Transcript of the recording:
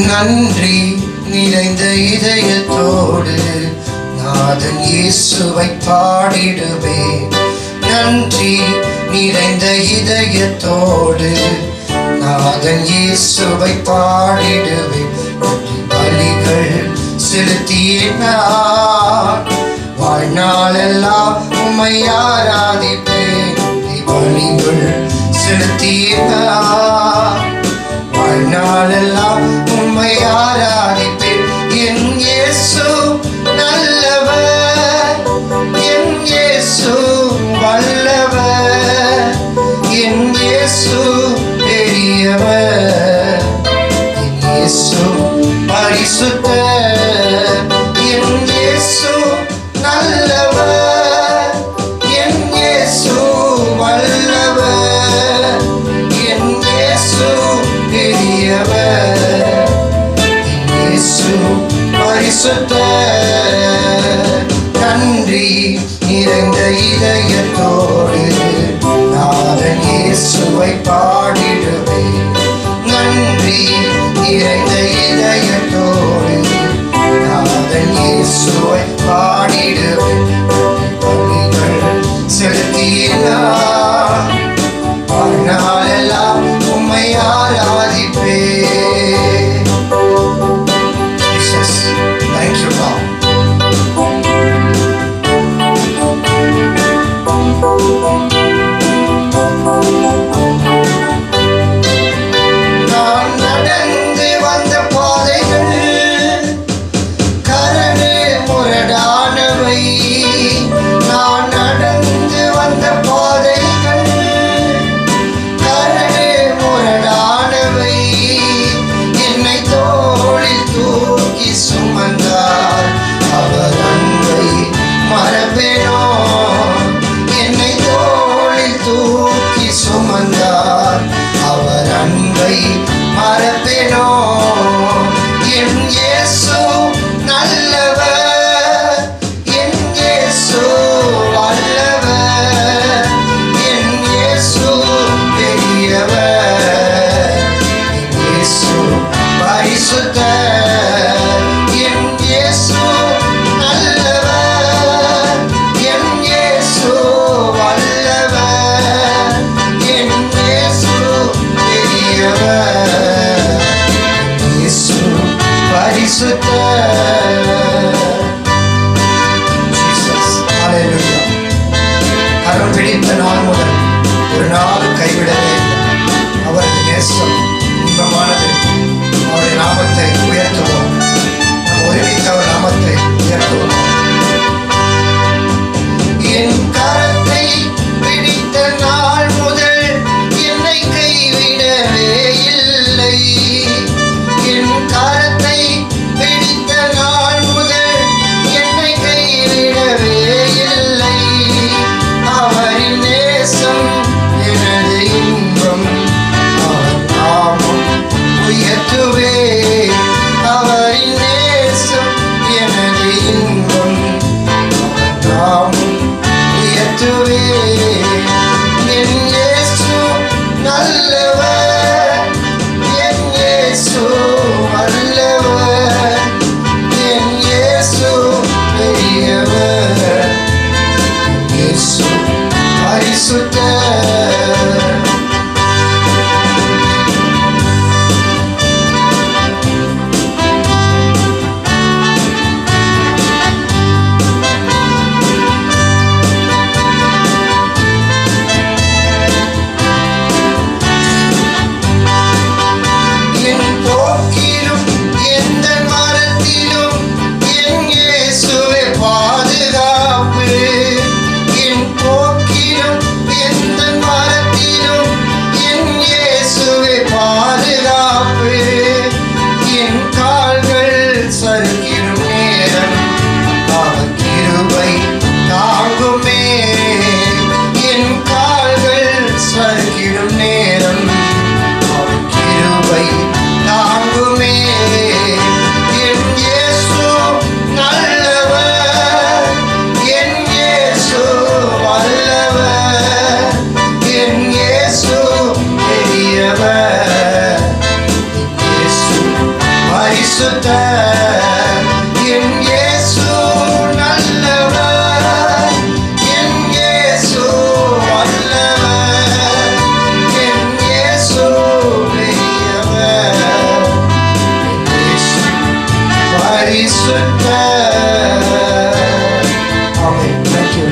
நன்றி நிறைந்த இதயத்தோடு நாதன் இயேசுவை பாடிடுவே நன்றி நிறைந்த இதயத்தோடு நாதன் இயேசுவை பாடிடுவே பலிகள் செலுத்தியனா வாழ்நாளெல்லாம் உம்மை ஆராதிப்பேன். பலிகள் செலுத்தியனா பரிசுத்த நன்றி நிறைந்த இதயத்தோடு நாதன் இயேசுவை பாடிடுவேன். நன்றி நிறைந்த soul. excited you yeah.